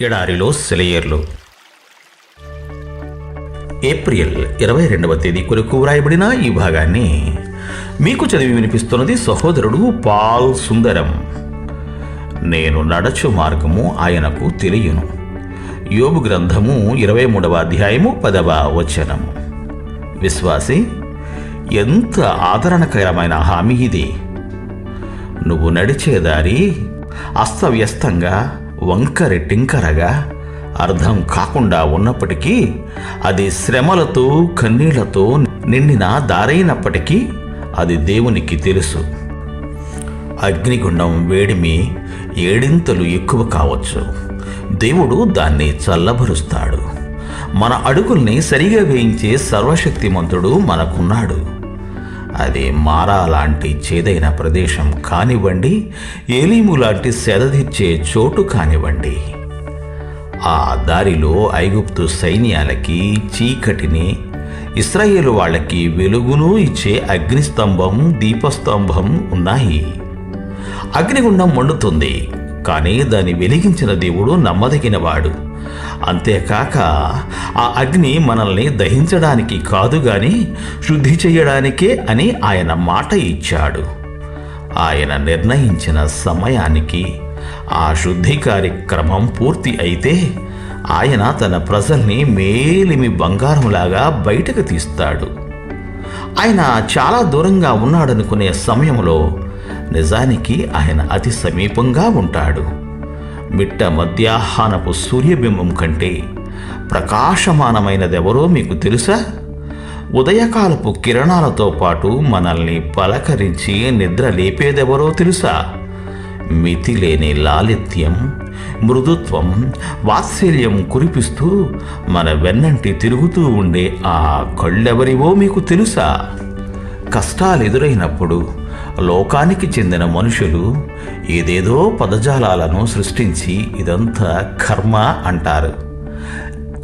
ఎడారిలో సెలయేర్లు. ఏప్రిల్ ఇరవై రెండవ తేదీ కొరకు వ్రాయబడిన ఈ భాగాన్ని మీకు చదివి వినిపిస్తున్నది సహోదరుడు పాల్ సుందరం. నేను నడచు మార్గము ఆయనకు తెలియను. యోబు గ్రంథము ఇరవై మూడవ అధ్యాయము పదవ వచనము విశ్వాసి ఎంత ఆదరణకరమైన హామీ ఇది. నువ్వు నడిచే దారి అస్తవ్యస్తంగా వంకరి టింకరగా అర్థం కాకుండా ఉన్నప్పటికీ అది శ్రమలతో కన్నీళ్ళతో నిండిన దారైనప్పటికీ అది దేవునికి తెలుసు. అగ్నిగుండం వేడిమి ఏడింతలు ఎక్కువ కావచ్చు. దేవుడు దాన్ని చల్లబరుస్తాడు. మన అడుగుల్ని సరిగా వేయించే సర్వశక్తిమంతుడు మనకున్నాడు. అది మారా లాంటి చేదైన ప్రదేశం కానివ్వండి ఏలీము లాంటి సెదదీర్చే చోటు కానివ్వండి. ఆ దారిలో ఐగుప్తు సైన్యాలకి చీకటిని ఇస్రాయేల్ వాళ్ళకి వెలుగును ఇచ్చే అగ్నిస్తంభం దీపస్తంభం ఉన్నాయి. అగ్నిగుండం మండుతుంది కానీ దాన్ని వెలిగించిన దేవుడు నమ్మదగినవాడు. అంతేకాక ఆ అగ్ని మనల్ని దహించడానికి కాదు గాని శుద్ధి చేయడానికే అని ఆయన మాట ఇచ్చాడు. ఆయన నిర్ణయించిన సమయానికి ఆ శుద్ధి కార్యక్రమం పూర్తి అయితే ఆయన తన ప్రజల్ని మేలిమి బంగారంలాగా బయటకు తీస్తాడు. ఆయన చాలా దూరంగా ఉన్నాడనుకునే సమయంలో నిజానికి ఆయన అతి సమీపంగా ఉంటాడు. మిట్ట మధ్యాహ్నపు సూర్యబింబం కంటే ప్రకాశమానమైనదెవరో మీకు తెలుసా? ఉదయకాలపు కిరణాలతో పాటు మనల్ని పలకరించి నిద్ర లేపేదెవరో తెలుసా? మితిలేని లాలిత్యం మృదుత్వం వాత్సల్యం కురిపిస్తూ మన వెన్నంటి తిరుగుతూ ఉండే ఆ కళ్ళెవరివో మీకు తెలుసా? కష్టాలు ఎదురైనప్పుడు లోకానికి చెందిన మనుషులు ఏదేదో పదజాలాలను సృష్టించి ఇదంతా కర్మ అంటారు.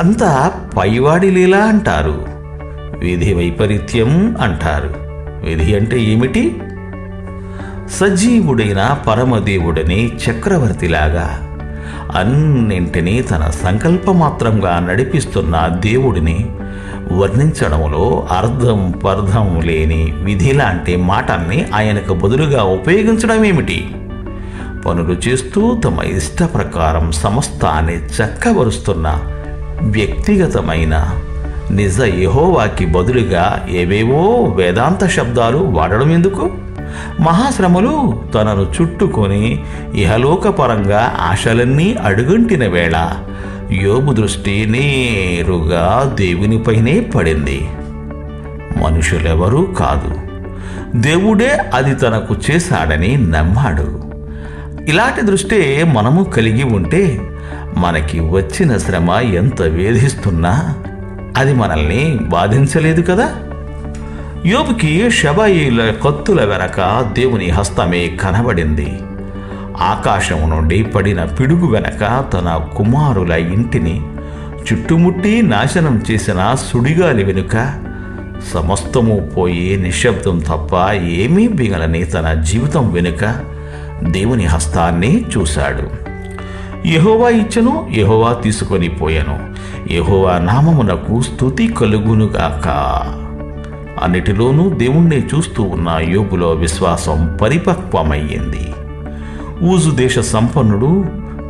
అంతా పైవాడి లీలా అంటారు. విధి వైపరీత్యం అంటారు. విధి అంటే ఏమిటి? సజీవుడైన పరమదేవుడని చక్రవర్తిలాగా అన్నింటినీ తన సంకల్పమాత్రంగా నడిపిస్తున్న దేవుడిని వర్ణించడంలో అర్థం పర్థం లేని విధి లాంటి మాటల్ని ఆయనకు బదులుగా ఉపయోగించడం ఏమిటి? పనులు చేస్తూ తమ ఇష్ట ప్రకారం సమస్తాన్ని చక్కబరుస్తున్న వ్యక్తిగతమైన నిజ యహోవాకి బదులుగా ఏవేవో వేదాంత శబ్దాలు వాడడం ఎందుకు? మహాశ్రమలు తనను చుట్టుకొని ఇహలోకపరంగా ఆశలన్నీ అడుగంటిన వేళ యోబు దృష్టి నేరుగా దేవునిపైనే పడింది. మనుషులెవరూ కాదు. దేవుడే అది తనకు చేశాడని నమ్మాడు. ఇలాంటి దృష్టి మనము కలిగి ఉంటే మనకి వచ్చిన శ్రమ ఎంత వేధిస్తున్నా అది మనల్ని బాధించలేదు కదా? యోబుకి షబాయిల కత్తుల వెనక దేవుని హస్తమే కనబడింది. ఆకాశం నుండి పడిన పిడుగు వెనక తన కుమారుల ఇంటిని చుట్టుముట్టి నాశనం చేసిన సుడిగాలి వెనుక సమస్తము పోయి నిశ్శబ్దం తప్ప ఏమీ బిగలని తన జీవితం వెనుక దేవుని హస్తాన్ని చూశాడు. యహోవా ఇచ్చను యహోవా తీసుకొని పోయాను. యహోవా నామమునకు స్థుతి కలుగునుగాక అన్నిటిలోనూ దేవుణ్ణి చూస్తూ ఉన్న యోగులో విశ్వాసం పరిపక్వమయ్యింది. ఊజు దేశ సంపన్నుడు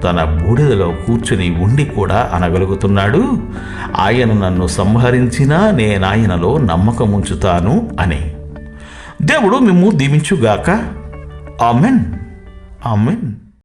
తన బూడిదలో కూర్చుని ఉండి కూడా అనగలుగుతున్నాడు. ఆయన నన్ను సంహరించినా నేనాయనలో నమ్మకముంచుతాను అని. దేవుడు మేము దీవించుగాక. ఆమెన్. ఆమెన్.